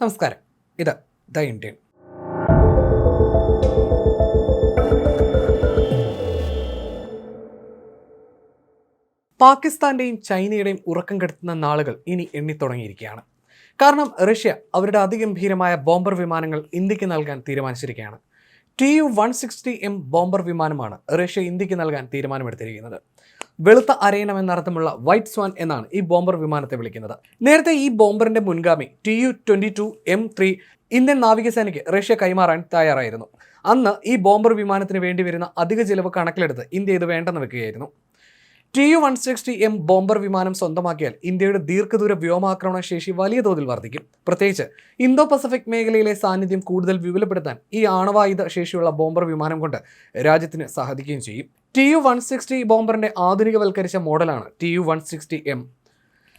നമസ്കാരം. ഇത് the Indian. പാകിസ്ഥാന്റെയും ചൈനയുടെയും ഉറക്കം കെടുത്തുന്ന നാളുകൾ ഇനി എണ്ണിത്തുടങ്ങിയിരിക്കുകയാണ്. കാരണം റഷ്യ അവരുടെ അതിഗംഭീരമായ ബോംബർ വിമാനങ്ങൾ ഇന്ത്യയ്ക്ക് നൽകാൻ തീരുമാനിച്ചിരിക്കുകയാണ്. T U one sixty M bomber വിമാനമാണ് റഷ്യ ഇന്ത്യയ്ക്ക് നൽകാൻ തീരുമാനമെടുത്തിരിക്കുന്നത്. വെളുത്ത അരയണം എന്നർത്ഥമുള്ള വൈറ്റ് സ്വാൻ എന്നാണ് ഈ ബോംബർ വിമാനത്തെ വിളിക്കുന്നത്. നേരത്തെ ഈ ബോംബറിന്റെ മുൻഗാമി T U twenty two M three Indian നാവികസേനയ്ക്ക് Russia കൈമാറാൻ തയ്യാറായിരുന്നു. അന്ന് ഈ ബോംബർ വിമാനത്തിന് വേണ്ടി വരുന്ന അധിക ചിലവ് കണക്കിലെടുത്ത് ഇന്ത്യ ഇത് വേണ്ടെന്ന് വെക്കുകയായിരുന്നു. T U one sixty M bomber വിമാനം സ്വന്തമാക്കിയാൽ ഇന്ത്യയുടെ ദീർഘദൂര വ്യോമാക്രമണ ശേഷി വലിയ തോതിൽ വർദ്ധിക്കും. പ്രത്യേകിച്ച് ഇന്തോ പസഫിക് മേഖലയിലെ സാന്നിധ്യം കൂടുതൽ വിപുലപ്പെടുത്താൻ ഈ ആണവായുധ ശേഷിയുള്ള ബോംബർ വിമാനം കൊണ്ട് രാജ്യത്തിന് സാധിക്കുകയും ചെയ്യും. ടി യു വൺ സിക്സ്റ്റി ബോംബറിന്റെ ആധുനികവൽക്കരിച്ച മോഡലാണ് T U one sixty M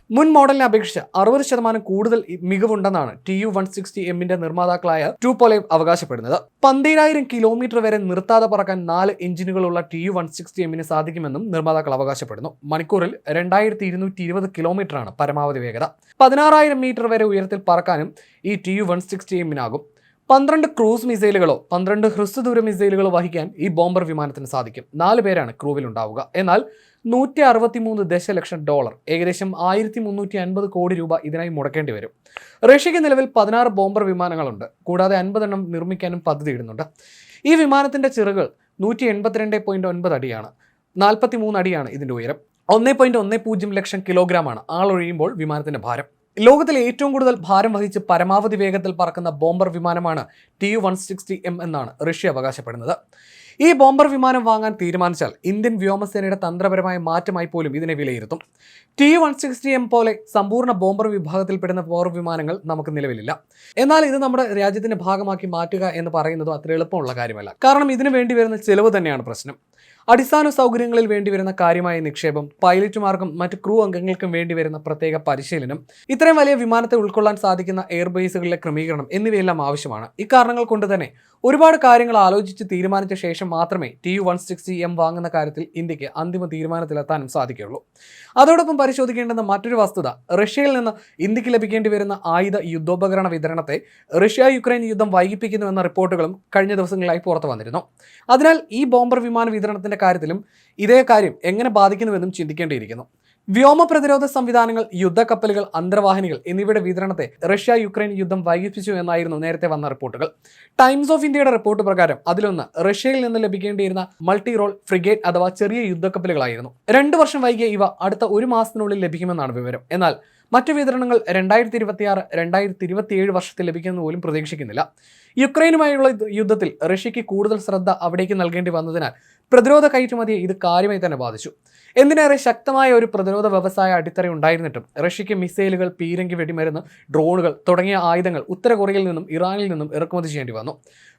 മുൻ മോഡലിനെ അപേക്ഷിച്ച് അറുപത് ശതമാനം കൂടുതൽ മികവുണ്ടെന്നാണ് ടി യു വൺ സിക്സ്റ്റി എമ്മിന്റെ നിർമ്മാതാക്കളായ ടു പോലേവ് അവകാശപ്പെടുന്നത്. പന്തീരായിരം കിലോമീറ്റർ വരെ നിർത്താതെ പറക്കാൻ നാല് എഞ്ചിനുകളുള്ള ടി യു വൺ സിക്സ്റ്റി എമ്മിന് സാധിക്കുമെന്നും നിർമ്മാതാക്കൾ അവകാശപ്പെടുന്നു. മണിക്കൂറിൽ രണ്ടായിരത്തി ഇരുന്നൂറ്റി ഇരുപത് കിലോമീറ്ററാണ് പരമാവധി വേഗത. പതിനാറായിരം മീറ്റർ വരെ ഉയരത്തിൽ പറക്കാനും ഈ ടി യു വൺ സിക്സ്റ്റി എമ്മിനാകും പന്ത്രണ്ട് ക്രൂസ് മിസൈലുകളോ പന്ത്രണ്ട് ഹ്രസ്വദൂര മിസൈലുകളോ വഹിക്കാൻ ഈ ബോംബർ വിമാനത്തിന് സാധിക്കും. നാല് പേരാണ് ക്രൂവിൽ ഉണ്ടാവുക. എന്നാൽ നൂറ്റി അറുപത്തി മൂന്ന് ദശലക്ഷം ഡോളർ ഏകദേശം ആയിരത്തി മുന്നൂറ്റി അൻപത് കോടി രൂപ ഇതിനായി മുടക്കേണ്ടി വരും. റഷ്യയ്ക്ക് നിലവിൽ പതിനാറ് ബോംബർ വിമാനങ്ങളുണ്ട്. കൂടാതെ അൻപതെണ്ണം നിർമ്മിക്കാനും പദ്ധതിയിടുന്നുണ്ട് ഈ വിമാനത്തിന്റെ ചിറകൾ നൂറ്റി എൺപത്തിരണ്ട് പോയിന്റ് ഒൻപത് അടിയാണ്. നാൽപ്പത്തി മൂന്ന് അടിയാണ് ഇതിന്റെ ഉയരം. ഒന്നേ പോയിന്റ് ഒന്നേ പൂജ്യം ലക്ഷം കിലോഗ്രാമാണ് ആളൊഴിയുമ്പോൾ വിമാനത്തിന്റെ ഭാരം. ലോകത്തിലെ ഏറ്റവും കൂടുതൽ ഭാരം വഹിച്ച് പരമാവധി വേഗത്തിൽ പറക്കുന്ന ബോംബർ വിമാനമാണ് T U one sixty M എന്നാണ് റഷ്യ അവകാശപ്പെടുന്നത്. ഈ ബോംബർ വിമാനം വാങ്ങാൻ തീരുമാനിച്ചാൽ ഇന്ത്യൻ വ്യോമസേനയുടെ തന്ത്രപരമായ മാറ്റമായി പോലും ഇതിനെ വിലയിരുത്തും. ടി വൺ സിക്സ്റ്റി എം പോലെ സമ്പൂർണ ബോംബർ വിഭാഗത്തിൽപ്പെടുന്ന പോർ വിമാനങ്ങൾ നമുക്ക് നിലവിലില്ല. എന്നാൽ ഇത് നമ്മുടെ രാജ്യത്തിന്റെ ഭാഗമാക്കി മാറ്റുക എന്ന് പറയുന്നതും അത്ര എളുപ്പമുള്ള കാര്യമല്ല. കാരണം ഇതിനു വേണ്ടി വരുന്ന ചെലവ് തന്നെയാണ് പ്രശ്നം. അടിസ്ഥാന സൗകര്യങ്ങളിൽ വേണ്ടി വരുന്ന കാര്യമായ നിക്ഷേപം പൈലറ്റുമാർക്കും മറ്റ് ക്രൂ അംഗങ്ങൾക്കും വേണ്ടി വരുന്ന പ്രത്യേക പരിശീലനം ഇത്രയും വലിയ വിമാനത്തെ ഉൾക്കൊള്ളാൻ സാധിക്കുന്ന എയർബേസുകളിലെ ക്രമീകരണം എന്നിവയെല്ലാം ആവശ്യമാണ്. ഇക്കാരണങ്ങൾ കൊണ്ട് തന്നെ ഒരുപാട് കാര്യങ്ങൾ ആലോചിച്ച് തീരുമാനിച്ച ശേഷം മാത്രമേ ടി യു വൺ എം വാങ്ങുന്ന കാര്യത്തിൽ ഇന്ത്യയ്ക്ക് അന്തിമ തീരുമാനത്തിലെത്താനും സാധിക്കുകയുള്ളൂ. അതോടൊപ്പം പരിശോധിക്കേണ്ടുന്ന മറ്റൊരു വസ്തുത റഷ്യയിൽ നിന്ന് ഇന്ത്യയ്ക്ക് ലഭിക്കേണ്ടി വരുന്ന ആയുധ യുദ്ധോപകരണ വിതരണത്തെ റഷ്യ യുക്രൈൻ യുദ്ധം വൈകിപ്പിക്കുന്നുവെന്ന റിപ്പോർട്ടുകളും കഴിഞ്ഞ ദിവസങ്ങളായി പുറത്തു വന്നിരുന്നു അതിനാൽ ഈ ബോംബർ വിമാന വിതരണത്തിന്റെ കാര്യത്തിലും ഇതേ കാര്യം എങ്ങനെ ബാധിക്കുന്നുവെന്നും ചിന്തിക്കേണ്ടിയിരിക്കുന്നു. വ്യോമ പ്രതിരോധ സംവിധാനങ്ങൾ യുദ്ധക്കപ്പലുകൾ അന്തർവാഹിനികൾ എന്നിവയുടെ വിതരണത്തെ റഷ്യ യുക്രൈൻ യുദ്ധം വൈകിപ്പിച്ചു എന്നായിരുന്നു നേരത്തെ വന്ന റിപ്പോർട്ടുകൾ. ടൈംസ് ഓഫ് ഇന്ത്യയുടെ റിപ്പോർട്ട് പ്രകാരം അതിലൊന്ന് റഷ്യയിൽ നിന്ന് ലഭിക്കേണ്ടിയിരുന്ന മൾട്ടി റോൾ ഫ്രിഗേറ്റ് അഥവാ ചെറിയ യുദ്ധക്കപ്പലുകളായിരുന്നു. രണ്ടു വർഷം വൈകിയ ഇവ അടുത്ത ഒരു മാസത്തിനുള്ളിൽ ലഭിക്കുമെന്നാണ് വിവരം. എന്നാൽ മറ്റു വിതരണങ്ങൾ രണ്ടായിരത്തി ഇരുപത്തിയാറ് രണ്ടായിരത്തി ഇരുപത്തിയേഴ് വർഷത്തിൽ ലഭിക്കുമെന്ന് പോലും പ്രതീക്ഷിക്കുന്നില്ല. യുക്രൈനുമായുള്ള യുദ്ധത്തിൽ റഷ്യയ്ക്ക് കൂടുതൽ ശ്രദ്ധ അവിടേക്ക് നൽകേണ്ടി വന്നതിനാൽ പ്രതിരോധ കയറ്റുമതിയെ ഇത് കാര്യമായി തന്നെ ബാധിച്ചു. എന്തിനേറെ ശക്തമായ ഒരു പ്രതിരോധ വ്യവസായ അടിത്തറ ഉണ്ടായിരുന്നിട്ടും റഷ്യയ്ക്ക് മിസൈലുകൾ പീരങ്കി വെടിമരുന്ന് ഡ്രോണുകൾ തുടങ്ങിയ ആയുധങ്ങൾ ഉത്തര കൊറിയയിൽ നിന്നും ഇറാനിൽ നിന്നും ഇറക്കുമതി ചെയ്യേണ്ടി വന്നു.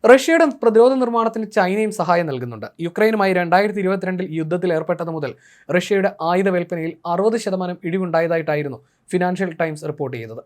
റഷ്യയുടെ പ്രതിരോധ നിർമ്മാണത്തിന് ചൈനയും സഹായം നൽകുന്നുണ്ട്. യുക്രൈനുമായി രണ്ടായിരത്തി ഇരുപത്തിരണ്ടിൽ യുദ്ധത്തിൽ ഏർപ്പെട്ടത് മുതൽ റഷ്യയുടെ ആയുധ വിൽപ്പനയിൽ അറുപത് ശതമാനം ഇടിവുണ്ടായതായിട്ടായിരുന്നു ഫിനാൻഷ്യൽ ടൈംസ് റിപ്പോർട്ട് ചെയ്തത്.